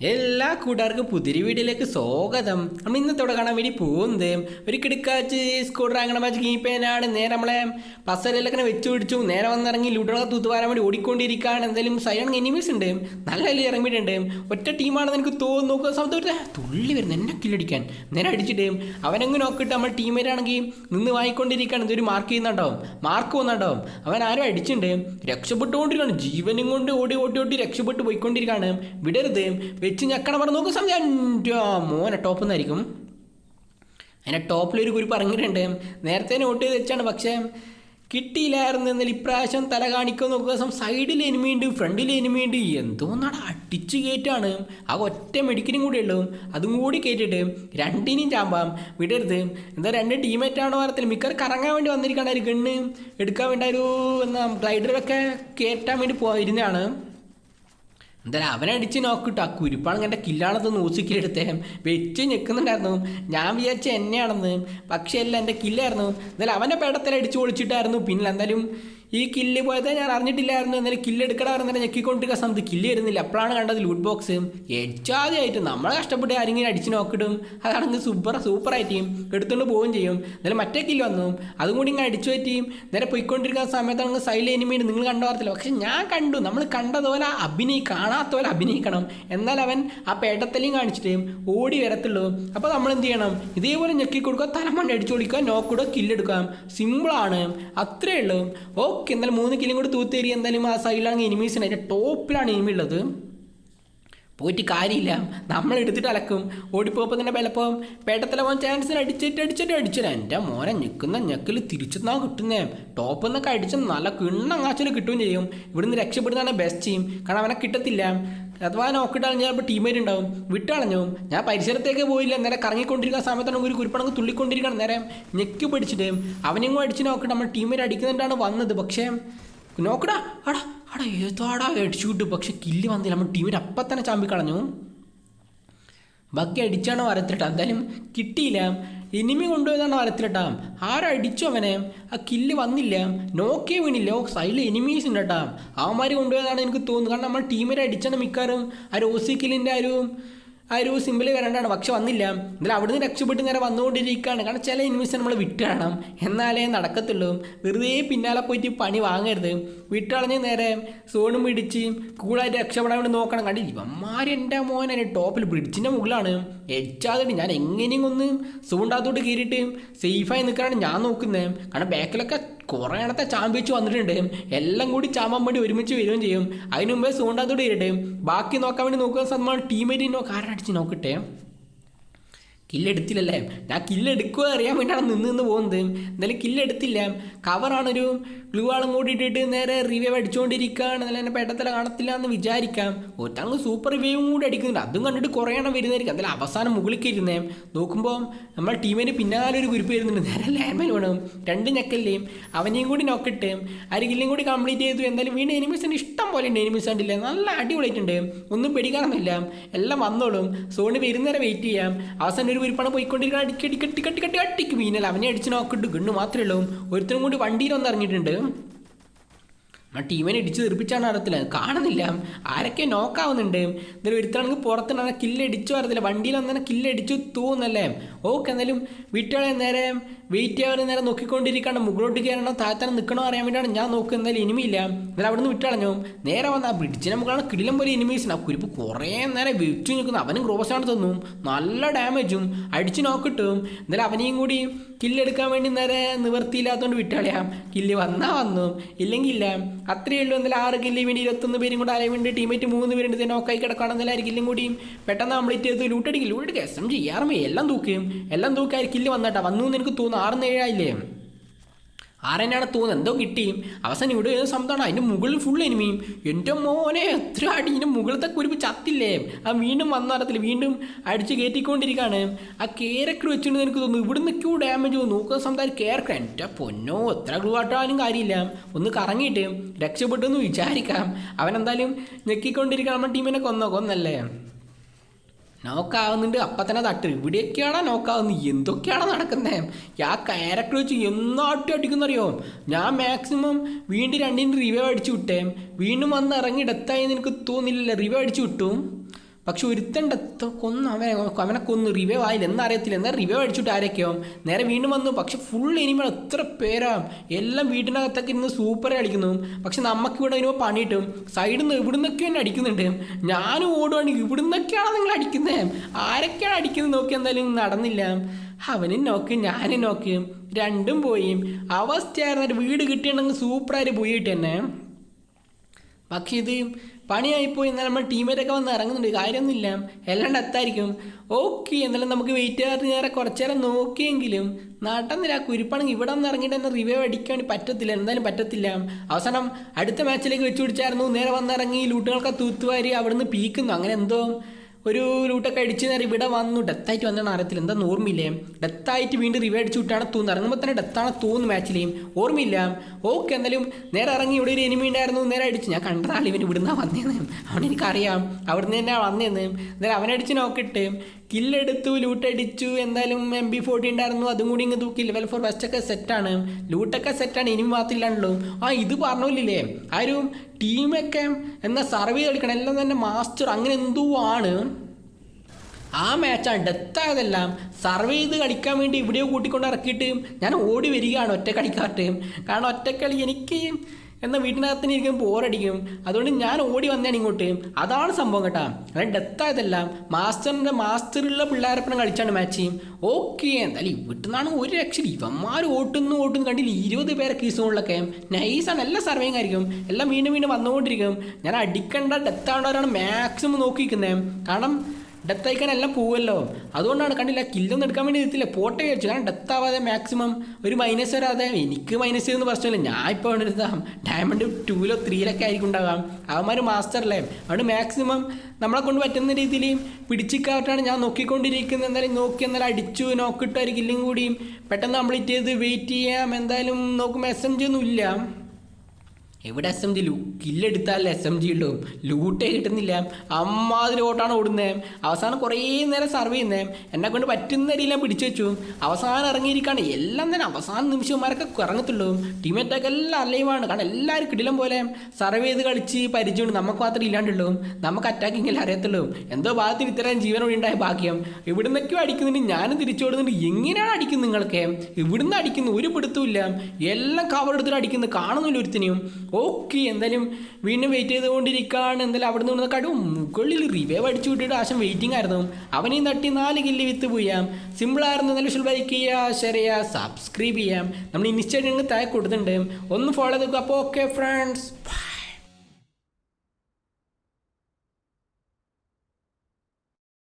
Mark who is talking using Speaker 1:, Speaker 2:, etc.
Speaker 1: എല്ലാ കൂട്ടുകാർക്കും പുതിരി വീഡിയോയിലേക്ക് സ്വാഗതം. നമ്മൾ ഇന്നത്തോടെ കാണാൻ വേണ്ടി പോകുന്നത് ഒരു കിടക്കാച്ച് സ്കൂട്ടർ അങ്ങനെ മാച്ച് കീപ്പേനാണ് നേരെ നമ്മളെ പസരയിലൊക്കെ വെച്ചു പിടിച്ചു. നേരെ വന്നിറങ്ങി ലൂട്ടോളൊക്കെ തൂത്തുവാരാൻ വേണ്ടി ഓടിക്കൊണ്ടിരിക്കുകയാണ്. എന്തായാലും സൈലൺ എനിമീസ് ഉണ്ട്. നല്ല വലിയ ഇറങ്ങിയിട്ടുണ്ട്. ഒറ്റ ടീമാണെന്ന് എനിക്ക് തോന്നുന്നു. നോക്കുക സമയത്ത് തുള്ളി വരുന്നു. എന്നെ കില്ലടിക്കാൻ നേരെ അടിച്ചിട്ട് അവനങ്ങ് നോക്കിയിട്ട് നമ്മൾ ടീമേറ്റാണെങ്കിൽ നിന്ന് വാങ്ങിക്കൊണ്ടിരിക്കുകയാണ് ഇതൊരു മാർക്ക് ചെയ്യുന്നുണ്ടാവും. മാർക്ക് പോകുന്നുണ്ടാവും അവൻ ആരും അടിച്ചിട്ടുണ്ട്. രക്ഷപ്പെട്ടുകൊണ്ടിരിക്കുകയാണ്. ജീവനും കൊണ്ട് ഓടി ഓടി ഓടി രക്ഷപ്പെട്ട് പോയിക്കൊണ്ടിരിക്കുകയാണ്. വിടരുത്. വെച്ച് ഞക്കണ പറഞ്ഞു നോക്ക് സമയം. എന്റെ മോനെ ടോപ്പ് എന്നായിരിക്കും അതിന്റെ ടോപ്പിലൊരു കുരിപ്പ് ഇറങ്ങിയിട്ടുണ്ട്. നേരത്തെ നോട്ട് ചെയ്ത് വെച്ചാണ്. പക്ഷേ കിട്ടിയില്ലായിരുന്നു എന്നാൽ ഇപ്രാവശ്യം തല കാണിക്കാൻ നോക്കുക ദിവസം സൈഡിൽ എനിമിയുണ്ട് ഫ്രണ്ടിൽ എനിമിയുണ്ട് എന്തോന്നാണ് അടിച്ച് കയറ്റാണ്. ആ ഒറ്റ മെഡിക്കലും കൂടി ഉള്ളൂ. അതും കൂടി കയറ്റിട്ട് രണ്ടിനെയും ചാമ്പാം. വിടരുത്. എന്താ രണ്ട് ടീമേറ്റാണോ അറിയത്തില്ല. മിക്കർ കറങ്ങാൻ വേണ്ടി വന്നിരിക്കണ ഒരു ഗണ്ണ് എടുക്കാൻ വേണ്ട ഒരു എന്നാ ഗ്ലൈഡറൊക്കെ കയറ്റാൻ വേണ്ടി പോയിരുന്നതാണ്. എന്തായാലും അവനടിച്ച് നോക്കിട്ടോ ആ കുരുപ്പാണ് എന്റെ കില്ലാണെന്ന് നോസിക്കിലെടുത്തേ വെച്ച് ഞെക്കുന്നുണ്ടായിരുന്നു. ഞാൻ വിചാരിച്ച എന്നെയാണെന്ന്. പക്ഷേ അല്ല എന്റെ കില്ലായിരുന്നു. എന്തായാലും അവന്റെ പേടത്തിൽ അടിച്ച് പൊളിച്ചിട്ടായിരുന്നു. പിന്നെ എന്തായാലും ഈ കില്ല് പോയത് ഞാൻ അറിഞ്ഞിട്ടില്ലായിരുന്നു. എന്നാലും കില്ല് എടുക്കണ പറഞ്ഞാൽ ഞെക്കിക്കൊണ്ടിരിക്കുന്ന സമയത്ത് കില്ല് വരുന്നില്ല. അപ്പോഴാണ് കണ്ടത് ലൂട്ട് ബോക്സ് എച്ചാതെയായിട്ട് നമ്മളെ കഷ്ടപ്പെട്ട് ആരെങ്കിലും അടിച്ച് നോക്കിടും. അതാണെങ്കിൽ സൂപ്പർ സൂപ്പറായിട്ട് എടുത്തുകൊണ്ട് പോവുകയും ചെയ്യും. എന്നാലും മറ്റേ കില്ല് വന്നു. അതും കൂടി ഇങ്ങനെ അടിച്ചു പറ്റിയും നേരെ പോയിക്കൊണ്ടിരിക്കുന്ന സമയത്താണെങ്കിൽ സൈഡിൽ എനിമീൻ നിങ്ങൾ കണ്ടു പറഞ്ഞില്ല പക്ഷെ ഞാൻ കണ്ടു. നമ്മൾ കണ്ടതുപോലെ അഭിനയി കാണാത്ത പോലെ അഭിനയിക്കണം. എന്നാൽ അവൻ ആ പേട്ടത്തലയും കാണിച്ചിട്ട് ഓടി വരത്തുള്ളൂ. അപ്പോൾ നമ്മൾ എന്ത് ചെയ്യണം? ഇതേപോലെ ഞെക്കി കൊടുക്കുക തലമണ്ട അടിച്ചു കൊടുക്കുക നോക്കിടുക കില്ലെടുക്കാം സിമ്പിളാണ് അത്രയേ ഉള്ളൂ. ഓക്കെ എന്തായാലും മൂന്ന് കിലും കൂടി തൂത്തേരി എന്തായാലും ആ സൈഡിലാണ് എനിമീസിന് അതിന്റെ ടോപ്പിലാണ് എനിമി ഉള്ളത്. പോയിട്ട് കാര്യമില്ല. നമ്മൾ എടുത്തിട്ട് അലക്കും. ഓടിപ്പോയപ്പോൾ തന്നെ ബലപ്പം. പേട്ടത്തിലെ പോകാൻ ചാൻസിന് അടിച്ചിട്ട് അടിച്ചിട്ട് അടിച്ചില്ല എന്റെ മോനെ ഞെക്കുന്ന ഞെക്കിൽ തിരിച്ചെന്നാ കിട്ടുന്നേ? ടോപ്പ് എന്നൊക്കെ അടിച്ച് നല്ല കിണ്ണങ്ങാച്ചിൽ കിട്ടുകയും ചെയ്യും. ഇവിടുന്ന് രക്ഷപ്പെടുന്നതാണ് ബെസ്റ്റ് ചെയ്യും കാരണം അവനെ കിട്ടത്തില്ല. അഥവാ നോക്കിട്ടാണ് ഞാൻ ഇപ്പോൾ ടീമേറ്റ് ഉണ്ടാവും വിട്ടളഞ്ഞു ഞാൻ പരിസരത്തേക്ക് പോയില്ല നേരെ കറങ്ങിക്കൊണ്ടിരിക്കുന്ന സമയത്താണ് ഒരു കുരുപ്പണങ്ങ് തുള്ളിക്കൊണ്ടിരിക്കണം നേരെ ഞെക്കി പിടിച്ചിട്ട് അവനെയും കൂടെ അടിച്ച് നോക്കിയിട്ട് നമ്മൾ ടീമേറ്റ് അടിക്കുന്നുണ്ടാണ് വന്നത്. പക്ഷേ നോക്കടാ അടാ അടാ ഏതാടാ അടിച്ചു വിട്ടു. പക്ഷെ കില്ല് വന്നില്ല. നമ്മൾ ടീമേറ്റ് അപ്പം തന്നെ ചാമ്പി കളഞ്ഞു ബാക്കി അടിച്ചാണോ വരത്തിട്ട്. എന്തായാലും കിട്ടിയില്ല. എനിമി കൊണ്ടുപോയതാണോ വരത്തിലട്ടാ. ആരടിച്ചു അവനെ? ആ കില്ല് വന്നില്ല. നോക്കേ വീണില്ല. സൈഡിൽ എനിമീസ് ഉണ്ട് കേട്ടാ. അവന്മാർ കൊണ്ടുപോയതാണ് എനിക്ക് തോന്നുന്നത് കാരണം നമ്മൾ ടീമിനെ അടിച്ചാണ് മിക്കാറും ആ റോസി കില്ലിന്റെ ആ ഒരു ആ ഒരു സിമ്പിൾ വരേണ്ടതാണ്. പക്ഷെ വന്നില്ല. എന്നാലും അവിടുന്ന് രക്ഷപ്പെട്ട് ഇങ്ങനെ വന്നുകൊണ്ടിരിക്കുകയാണ്. കാരണം ചില ഇൻവെസ്റ്റ് നമ്മൾ വിട്ടണം എന്നാലേ നടക്കത്തുള്ളൂ. വെറുതെ പിന്നാലെ പോയിട്ട് പണി വാങ്ങരുത്. വിട്ടളഞ്ഞ് നേരെ സോണും പിടിച്ച് കൂളായിട്ട് രക്ഷപ്പെടാൻ വേണ്ടി നോക്കണം. കണ്ടി ഇവന്മാർ എന്റെ മോനെ ടോപ്പിൽ ബ്രിഡ്ജിന്റെ മുകളിലാണ്. എച്ചാതിട്ട് ഞാൻ എങ്ങനെയും ഒന്ന് സോണ്ടാത്തോട്ട് കയറിയിട്ട് സേഫായി നിൽക്കാനാണ് ഞാൻ നോക്കുന്നത് കാരണം ബാക്കിലൊക്കെ കുറേ ഇടത്തെ ചാമ്പിച്ച് വന്നിട്ടുണ്ട്. എല്ലാം കൂടി ചാമ്പാൻ വേണ്ടി ഒരുമിച്ച് വരികയും ചെയ്യും. അതിന് മുമ്പേ ഇരട്ടേയും കയറിയിട്ട് ബാക്കി നോക്കാൻ വേണ്ടി നോക്കുന്ന സമയം ടീമേറ്റ് നോക്കാം അടിച്ച് നോക്കട്ടെ. കില്ലെടുത്തില്ലല്ലേ? ഞാൻ കില്ലെടുക്കുക അറിയാൻ വേണ്ടിയാണ് നിന്ന് നിന്ന് പോകുന്നത്. എന്തായാലും കില്ലെടുത്തില്ല. കവറാണൊരു ഗ്ലൂ ആളും കൂടി ഇട്ടിട്ട് നേരെ റിവൈവ് അടിച്ചുകൊണ്ടിരിക്കുകയാണ് എന്നാലും എന്നെ പെട്ടത്തില കാണത്തില്ല എന്ന് വിചാരിക്കാം. ഒറ്റങ്ങൾ സൂപ്പർ റിവൈവും കൂടി അടിക്കുന്നുണ്ട്. അതും കണ്ടിട്ട് കുറേ എണ്ണം വരുന്നതായിരിക്കും. എന്തായാലും അവസാനം മുകളിൽ കയറുന്നേ. നോക്കുമ്പോൾ നമ്മൾ ടീമിന് പിന്നാലെ ഒരു കുരിപ്പ് വരുന്നുണ്ട്. നേരെ ലാൻഡ്മൈൻ വേണം. രണ്ട് ഞെക്കല്ലേയും അവനെയും കൂടി നോക്കിട്ട് അരികിലും കൂടി കംപ്ലീറ്റ് ചെയ്തു. എന്തായാലും വീണ്ടും എനിമീസിന് ഇഷ്ടം പോലെ ഉണ്ട്. എനിമീസ് കണ്ടില്ല? നല്ല അടിപൊളിയായിട്ടുണ്ട്. ഒന്നും പേടിക്കാനൊന്നുമില്ല. എല്ലാം വന്നോളും. സോണി വരുന്നേരെ വെയിറ്റ് ചെയ്യാം. അവസാനം ഒരു കുരിപ്പാണ് അടിക്കി അടിക്കടി കട്ടി കട്ടി കട്ടി അട്ടിക്ക് മീനല്ല. അവനെ അടിച്ച് നോക്കിട്ട് ഗണ്ണ് മാത്രമേ ഉള്ളൂ. ഒരുത്തരും കൂടി വണ്ടിയിൽ ഒന്ന് ഇറങ്ങിയിട്ടുണ്ട്. ആ ടീമിനെ ഇടിച്ച് തെറിപ്പിച്ചാണ് അറിയത്തില്ല കാണുന്നില്ല. ആരൊക്കെ നോക്കാവുന്നുണ്ട് എന്തായാലും ഒരുത്തണെങ്കിൽ പുറത്തുനിന്ന് കില്ലടിച്ചു അറിയത്തില്ല വണ്ടിയിൽ വന്നെ കില്ലടിച്ചു തോന്നല്ലേ ഓക്കെ എന്നാലും വീട്ടുകളെ നേരെ വെയിറ്റ് ചെയ്യാൻ നേരെ നോക്കിക്കൊണ്ടിരിക്കുകയാണ് മുകളിലോട്ട് കയറണോ താഴ്ത്താൻ നിൽക്കണോ അറിയാൻ വേണ്ടിയാണ് ഞാൻ നോക്കുന്നത്. എന്തായാലും ഇനിമിയില്ല എന്നാലും നിന്ന് വിട്ടളഞ്ഞു. നേരെ വന്ന ആ ബ്രിഡ്ജിനെ മുകളാണ് കിടിലം പോലെ എനിമീസ് ആ കുരിപ്പ് കുറേ നേരം വെച്ചു നിൽക്കുന്നു. അവനും ക്രോസാണ് തന്നു നല്ല ഡാമേജും അടിച്ചു നോക്കിട്ടും എന്നാലും അവനെയും കൂടി കില്ലെടുക്കാൻ വേണ്ടി നേരെ നിവർത്തിയില്ലാത്തതുകൊണ്ട് വിട്ടളയാം. കില്ല് വന്നാൽ വന്നു. ഇല്ലെങ്കിൽ ഇല്ല. അത്രയേ ഉള്ളൂ. എന്നാലും ആറ് കില്ല് വേണ്ടി ഇരുപത്തൊന്ന് പേരും കൂടെ അലയും വേണ്ടി ടീമേറ്റ് മൂന്ന് പേരുണ്ട്. തന്നെ നോക്കായി കിടക്കുകയാണെന്നാലും ആര് കില്ലും കൂടി പെട്ടെന്ന് കംപ്ലീറ്റ് ചെയ്ത് ലൂട്ടടിക്കും ലൂട്ടടിക്കുക എസ് എം ജി ചെയ്യാറുമേ എല്ലാം തൂക്കുകയും എല്ലാം തൂക്കി. ആര് കില്ല് വന്നാട്ടാ വന്നു എന്ന് എനിക്ക് തോന്നുന്നു. ആറ് ഏഴായില്ലേ ആരെന്നാണ് തോന്നുന്നത്? എന്തോ കിട്ടിയും അവസാനം ഇവിടെ ഏത് സംഭവമാണ് അതിന്റെ മുകളിൽ ഫുൾ എനിമിയും. എന്റെ മോനെ എത്ര അടി. ഇതിന്റെ മുകളിലത്തെ കുരുപ്പ് ചത്തില്ലേ? ആ വീണ്ടും വന്നറിയത്തില്ല വീണ്ടും അടിച്ച് കയറ്റിക്കൊണ്ടിരിക്കുകയാണ് ആ കേരക്ടർ വെച്ചിട്ട് എനിക്ക് തോന്നുന്നു. ഇവിടെ നിൽക്കൂ ഡാമേജ് നോക്കുന്ന സംസാരം കേരക്ടർ എന്റെ പൊന്നോ എത്ര ഗ്ലൂ ആട്ടാലും കാര്യമില്ല. ഒന്ന് കറങ്ങിയിട്ട് രക്ഷപ്പെട്ടു എന്ന് വിചാരിക്കാം. അവനെന്തായാലും ഞെക്കിക്കൊണ്ടിരിക്കണം. നമ്മുടെ ടീമിനെ കൊന്നോ? കൊന്നല്ലേ? നോക്കാവുന്നുണ്ട്. അപ്പം തന്നെ തട്ട്. ഇവിടെയൊക്കെയാണോ നോക്കാവുന്നത് എന്തൊക്കെയാണോ നടക്കുന്നത് ആ ക്യാരക്ടർ വെച്ച് എന്നാട്ടി അടിക്കുന്നറിയോ? ഞാൻ മാക്സിമം വീണ്ടും രണ്ടിന് റിവൈവ് അടിച്ചു വിട്ടേ. വീണ്ടും വന്ന് ഇറങ്ങി ഡെത്തായി എനിക്ക് തോന്നില്ല റിവൈവ് അടിച്ചു വിട്ടു. പക്ഷെ ഒരുത്തന്റെ കൊന്ന് അവനെ അവനെ കൊന്ന് റിവൈവ് ആയില്ല. എന്നറിയത്തില്ല എന്നാൽ റിവൈവ് അടിച്ചിട്ട് ആരൊക്കെയാവും നേരെ വീണ്ടും വന്നു. പക്ഷെ ഫുൾ ഇനിമ എത്ര പേരാ. എല്ലാം വീട്ടിനകത്തൊക്കെ ഇരുന്ന് സൂപ്പർ അടിക്കുന്നു പക്ഷെ നമുക്ക് ഇവിടെ പണിയിട്ടും സൈഡിൽ നിന്ന് ഇവിടുന്നൊക്കെ തന്നെ അടിക്കുന്നുണ്ട്. ഞാനും ഓടുവാണ്. ഇവിടുന്നൊക്കെയാണ് നിങ്ങൾ അടിക്കുന്നത് ആരൊക്കെയാണ് അടിക്കുന്നത്? നോക്കി എന്തായാലും നടന്നില്ല. അവനും നോക്ക് ഞാനും നോക്ക്. രണ്ടും പോയി. അവസ്ഥയായിരുന്നു വീട് കിട്ടിയിട്ടുണ്ടെങ്കിൽ സൂപ്പറായിട്ട് പോയിട്ട് തന്നെ. പക്ഷേ ഇത് പണിയായിപ്പോയി. എന്നാൽ നമ്മൾ ടീമേറ്റൊക്കെ വന്ന് ഇറങ്ങുന്നുണ്ട്. കാര്യമൊന്നുമില്ല. എല്ലാം ഡെത്തായിരിക്കും ഓക്കെ എന്നാലും നമുക്ക് വെയിറ്റ് ചെയ്യാറ് നേരെ കുറച്ച് നേരം നോക്കിയെങ്കിലും നടന്നില്ല. ആ കുരിപ്പാണെങ്കിൽ ഇവിടെ നിന്ന് ഇറങ്ങിയിട്ട് തന്നെ റിവൈവ് അടിക്കാൻ പറ്റത്തില്ല. എന്തായാലും പറ്റത്തില്ല. അവസാനം അടുത്ത മാച്ചിലേക്ക് വെച്ച് പിടിച്ചായിരുന്നു. നേരെ വന്നിറങ്ങി ലൂട്ടുകൾക്ക് തൂത്തുവാരി അവിടുന്ന് പീക്കുന്നു അങ്ങനെ എന്തോ ഒരു ലൂട്ടൊക്കെ അടിച്ച് നേരം ഇവിടെ വന്നു. ഡെത്തായിട്ട് വന്നാണ് അറിയത്തില്ല. എന്താ ഓർമ്മയില്ലേ? ഡെത്തായിട്ട് വീണ്ടും റിവൈവ് അടിച്ച് വിട്ടാണ് തോന്നുന്നത്. ഇറങ്ങുമ്പോൾ തന്നെ ഡെത്താണ് തോന്നുന്നു മാച്ചിലെയും ഓർമ്മയില്ല. ഓക്കെ എന്തായാലും നേരെ ഇറങ്ങി ഇവിടെ ഒരു എനിമി ഉണ്ടായിരുന്നു നേരെ അടിച്ച്. ഞാൻ കണ്ടതാണ് ഇവൻ ഇവിടുന്ന് വന്നേന്ന്. അവൻ എനിക്കറിയാം അവിടുന്ന് തന്നെ വന്നേന്ന്. നേരെ അവനടിച്ച് നോക്കിയിട്ട് കില്ലെടുത്തു ലൂട്ടടിച്ചു എന്തായാലും എം ബി ഫോർട്ടി ഉണ്ടായിരുന്നു. അതും കൂടി ഇങ്ങ് തൂക്കി. ലെവൽ ഫോർ ബെസ്റ്റൊക്കെ സെറ്റാണ് ലൂട്ടൊക്കെ സെറ്റാണ് ഇനി മാത്രമില്ലാണല്ലോ ആ ഇത് പറഞ്ഞില്ലേ ആരും ടീമൊക്കെ എന്ന സർവേ കളിക്കണം എല്ലാം തന്നെ മാസ്റ്റർ അങ്ങനെ എന്തോ ആണ്. ആ മാച്ചാണ് ഡെത്തായതെല്ലാം സർവേ ചെയ്ത് കളിക്കാൻ വേണ്ടി ഇവിടെ കൂട്ടിക്കൊണ്ട് ഇറക്കിയിട്ട് ഞാൻ ഓടി വരികയാണ് ഒറ്റ കളിക്കാട്ട് കാരണം ഒറ്റക്കളി എനിക്ക് എന്നാൽ വീട്ടിനകത്തിന് ഇരിക്കും ബോറടിക്കും. അതുകൊണ്ട് ഞാൻ ഓടി വന്നതാണ് ഇങ്ങോട്ട്. അതാണ് സംഭവം കേട്ടാ. അതായത് ഡെത്തായതെല്ലാം മാസ്റ്ററിന്റെ മാസ്റ്ററുള്ള പിള്ളേരപ്പണം കളിച്ചാണ് മാച്ച് ഓക്കെ എന്തായാലും ഇവിടുന്നാണ് ഒരു രക്ഷ ഇവന്മാർ ഓട്ടുന്നു ഓട്ടുന്നു കണ്ടില്ല? ഇരുപത് പേരെ കീസുകളിലൊക്കെ നൈസാണ് എല്ലാ സർവേയും ആയിരിക്കും. എല്ലാം വീണ്ടും വീണ്ടും വന്നുകൊണ്ടിരിക്കും. ഞാൻ അടിക്കേണ്ട ഡെത്താണ്ടവരാണ് മാക്സിമം നോക്കിയിരിക്കുന്നത് കാരണം ഡെത്ത് അയക്കാൻ എല്ലാം പോവുമല്ലോ. അതുകൊണ്ടാണ് കണ്ടില്ല കില്ലൊന്നും എടുക്കാൻ വേണ്ടി എത്തില്ല പോട്ടെ കഴിച്ചു കാരണം ഡെത്ത് ആവാതെ മാക്സിമം ഒരു മൈനസ് വരാതെ എനിക്ക് മൈനസ് ചെയ്തെന്ന് പ്രശ്നമില്ല. ഞാൻ ഇപ്പോൾ എടുത്താം ഡയമണ്ട് ടൂലോ ത്രീയിലൊക്കെ ആയിരിക്കും ഉണ്ടാകാം. അവന്മാർ മാസ്റ്ററല്ലേ അതുകൊണ്ട് മാക്സിമം നമ്മളെ കൊണ്ട് പറ്റുന്ന രീതിയിൽ പിടിച്ചിക്കാട്ടാണ് ഞാൻ നോക്കിക്കൊണ്ടിരിക്കുന്നത്. എന്തായാലും നോക്കി എന്നാലും അടിച്ചു നോക്കിയിട്ട് ഒരു കില്ലും കൂടിയും പെട്ടെന്ന് കംപ്ലീറ്റ് ചെയ്ത് വെയിറ്റ് ചെയ്യാം. എന്തായാലും നോക്കും എസ് ഒന്നും ഇല്ല. എവിടെ എസ് എം ജി ലൂ? കില്ലെടുത്താൽ എസ് എം ജി ഉണ്ടാവും ലൂട്ടേ കിട്ടുന്നില്ല. അമ്മാതിരി ഓട്ടാണ് ഓടുന്നത് അവസാനം കുറേ നേരം സർവ് ചെയ്യുന്നത് എന്നെ കൊണ്ട് പറ്റുന്ന രീതിയിലും പിടിച്ചു വെച്ചു. അവസാനം ഇറങ്ങിയിരിക്കുകയാണ് എല്ലാം തന്നെ അവസാന നിമിഷന്മാരൊക്കെ ഇറങ്ങത്തുള്ളൂ. ടീമേറ്റൊക്കെ എല്ലാം അലൈവാണ് കാരണം എല്ലാവരും കിടിലം പോലെ സർവ് ചെയ്ത് കളിച്ച് പരിചയമുണ്ട്. നമുക്ക് മാത്രമേ ഇല്ലാണ്ടുള്ളൂ. നമുക്ക് അറ്റാക്കിങ്ങിൽ അറിയത്തുള്ളൂ. എന്തോ ഭാഗത്തിൽ ഇത്രയും ജീവനോട് ഉണ്ടായ ഭാഗ്യം. ഇവിടുന്നൊക്കെയോ അടിക്കുന്നുണ്ട്. ഞാനും തിരിച്ചോടുന്നുണ്ട്. എങ്ങനെയാണ് അടിക്കുന്നത് നിങ്ങൾക്ക്? ഇവിടുന്ന് അടിക്കുന്നു? ഒരു പിടുത്തുമില്ല എല്ലാം കവർ എടുത്തിട്ട് അടിക്കുന്നത് കാണുന്നില്ല ഒരുത്തിനെയും. ഓക്കെ എന്തായാലും വീണ്ടും വെയിറ്റ് ചെയ്തുകൊണ്ടിരിക്കുകയാണ്. എന്തായാലും അവിടെ നിന്ന് കടും. മുകളിൽ റിവൈവ് അടിച്ചു വിട്ടിട്ട് ആശം വെയിറ്റിംഗ് ആയിരുന്നു. അവനെയും തട്ടി നാല് കില്ല് വിത്ത് പോയാം. സിമ്പിളായിരുന്നു നല്ല വിഷൽ ലൈക്ക് ചെയ്യുക ഷെയർ ചെയ്യുക സബ്സ്ക്രൈബ് ചെയ്യാം. നമ്മൾ ഇൻസ്റ്റാഗ്രാമിൽ താഴെ കൊടുത്തിട്ടുണ്ട്. ഒന്ന് ഫോളോ ചെയ്ത് അപ്പോൾ ഓക്കെ ഫ്രണ്ട്സ്